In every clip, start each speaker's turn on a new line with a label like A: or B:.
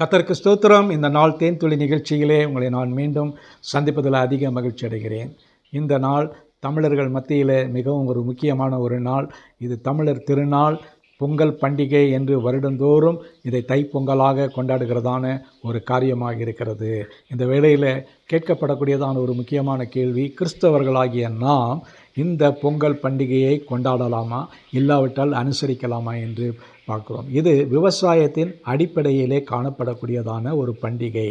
A: கத்தருக்கு ஸ்தோத்திரம். இந்த நாள் தேன் துளி நிகழ்ச்சியிலே உங்களை நான் மீண்டும் சந்திப்பதில் அதிக மகிழ்ச்சி அடைகிறேன். இந்த நாள் தமிழர்கள் மத்தியில் மிகவும் ஒரு முக்கியமான ஒரு நாள். இது தமிழர் திருநாள். பொங்கல் பண்டிகை என்று வருடந்தோறும் இதை தைப்பொங்கலாக கொண்டாடுகிறதான ஒரு காரியமாக இருக்கிறது. இந்த வேளையில் கேட்கப்படக்கூடியதான ஒரு முக்கியமான கேள்வி கிறிஸ்தவர்களாகிய நாம் இந்த பொங்கல் பண்டிகையை கொண்டாடலாமா? இல்லாவிட்டால் அனுசரிக்கலாமா என்று பார்க்கிறோம். இது விவசாயத்தின் அடிப்படையிலே காணப்படக்கூடியதான ஒரு பண்டிகை.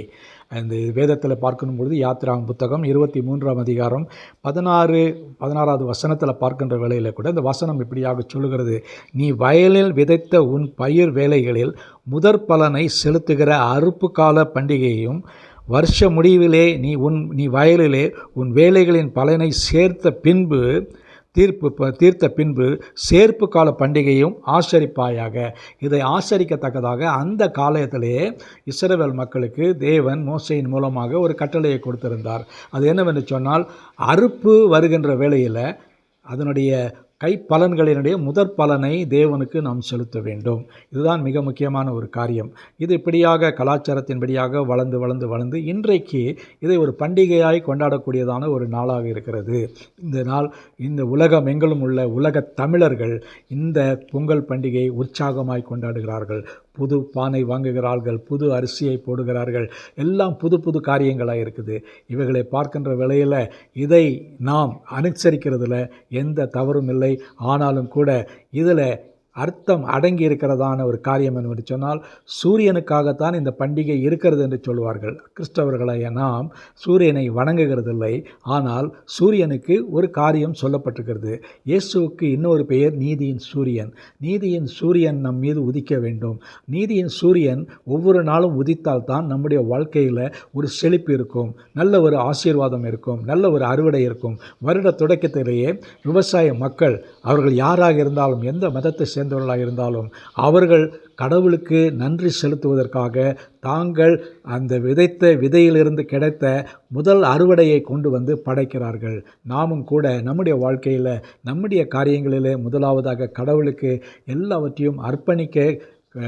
A: அந்த வேதத்தில் பார்க்கணும் பொழுது யாத்திராம் புத்தகம் இருபத்தி மூன்றாம் அதிகாரம் பதினாறு பதினாறாவது வசனத்தில் பார்க்கின்ற வேளையில் கூட இந்த வசனம் இப்படியாக சொல்லுகிறது. நீ வயலில் விதைத்த உன் பயிர் வேலைகளில் முதற் பலனை செலுத்துகிற அறுப்பு கால பண்டிகையும் வருஷ முடிவிலே நீ உன் நீ வயலிலே உன் வேலைகளின் பலனை சேர்த்த பின்பு தீர்ப்பு ப தீர்த்த பின்பு சேர்ப்பு கால பண்டிகையும் ஆசரிப்பாயாக. இதை ஆசரிக்கத்தக்கதாக அந்த காலத்திலே இஸ்ரவேல் மக்களுக்கு தேவன் மோசையின் மூலமாக ஒரு கட்டளையை கொடுத்திருந்தார். அது என்னவென்று சொன்னால் அறுப்பு வருகின்ற வேளையில் அதனுடைய கைப்பலன்களினுடைய முதற் பலனை தேவனுக்கு நாம் செலுத்த வேண்டும். இதுதான் மிக முக்கியமான ஒரு காரியம். இது இப்படியாக கலாச்சாரத்தின்படியாக வளர்ந்து வளர்ந்து வளர்ந்து இன்றைக்கு இதை ஒரு பண்டிகையாய் கொண்டாடக்கூடியதான ஒரு நாளாக இருக்கிறது. இந்த நாள் இந்த உலகம் எங்கிலும் உள்ள உலக தமிழர்கள் இந்த பொங்கல் பண்டிகையை உற்சாகமாய் கொண்டாடுகிறார்கள். புது பானை வாங்குகிறார்கள் புது அரிசியை போடுகிறார்கள். எல்லாம் புது புது காரியங்களாக இருக்குது. இவைகளை பார்க்கின்ற வேளையில் இதை நாம் அனுசரிக்கிறதுல எந்த தவறும் இல்லை. ஆனாலும் கூட இதில் அர்த்தம் அடங்கி இருக்கிறதான ஒரு காரியம் என்று சொன்னால் சூரியனுக்காகத்தான் இந்த பண்டிகை இருக்கிறது என்று சொல்வார்கள். கிறிஸ்தவர்களை நாம் சூரியனை வணங்குகிறதில்லை. ஆனால் சூரியனுக்கு ஒரு காரியம் சொல்லப்பட்டிருக்கிறது. இயேசுவுக்கு இன்னொரு பெயர் நீதியின் சூரியன். நீதியின் சூரியன் நம் மீது உதிக்க வேண்டும். நீதியின் சூரியன் ஒவ்வொரு நாளும் உதித்தால் தான் நம்முடைய வாழ்க்கையில் ஒரு செழிப்பு இருக்கும் நல்ல ஒரு ஆசீர்வாதம் இருக்கும் நல்ல ஒரு அறுவடை இருக்கும். வருட தொடக்கத்திலேயே விவசாய மக்கள் அவர்கள் யாராக இருந்தாலும் எந்த மதத்தை சேர்ந்தவர்களாக இருந்தாலும் அவர்கள் கடவுளுக்கு நன்றி செலுத்துவதற்காக தாங்கள் அந்த விதைத்த விதையிலிருந்து கிடைத்த முதல் அறுவடையை கொண்டு வந்து படைக்கிறார்கள். நாமும் கூட நம்முடைய வாழ்க்கையில் நம்முடைய காரியங்களிலே முதலாவதாக கடவுளுக்கு எல்லாவற்றையும் அர்ப்பணிக்க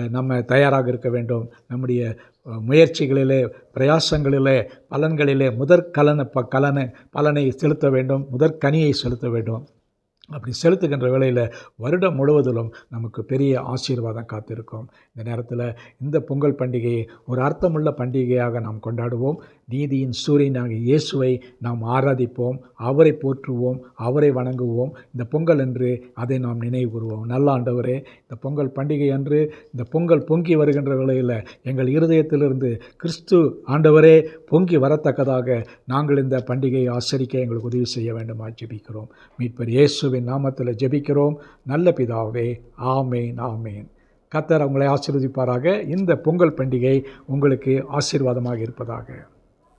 A: நம்ம தயாராக இருக்க வேண்டும். நம்முடைய முயற்சிகளிலே பிரயாசங்களிலே பலன்களிலே முதற்கலனை ப கலனை பலனை செலுத்த வேண்டும். முதற்கனியை செலுத்த வேண்டும். அப்படி செலுத்துகின்ற வேளையில் வருடம் முழுவதிலும் நமக்கு பெரிய ஆசீர்வாதம் காத்திருக்கும். இந்த நேரத்தில் இந்த பொங்கல் பண்டிகையை ஒரு அர்த்தமுள்ள பண்டிகையாக நாம் கொண்டாடுவோம். நீதியின் சூரியனாகிய இயேசுவை நாம் ஆராதிப்போம் அவரை போற்றுவோம் அவரை வணங்குவோம். இந்த பொங்கல் என்று அதை நாம் நினைவுகூறுவோம் நல்ல ஆண்டவரே இந்த பொங்கல் பண்டிகை அன்று இந்த பொங்கல் பொங்கி வருகின்ற வேளையில் எங்கள் இருதயத்திலிருந்து கிறிஸ்து ஆண்டவரே பொங்கி வரத்தக்கதாக நாங்கள் இந்த பண்டிகையை ஆசரிக்க எங்களுக்கு உதவி செய்ய வேண்டுமா ஜெபிக்கிறோம். மீட்பர் இயேசுவின் நாமத்தில் ஜெபிக்கிறோம். நல்ல பிதாவே ஆமேன் ஆமேன். கத்தர் உங்களை ஆசீர்வதிப்பாராக. இந்த பொங்கல் பண்டிகை உங்களுக்கு ஆசீர்வாதமாக இருப்பதாக.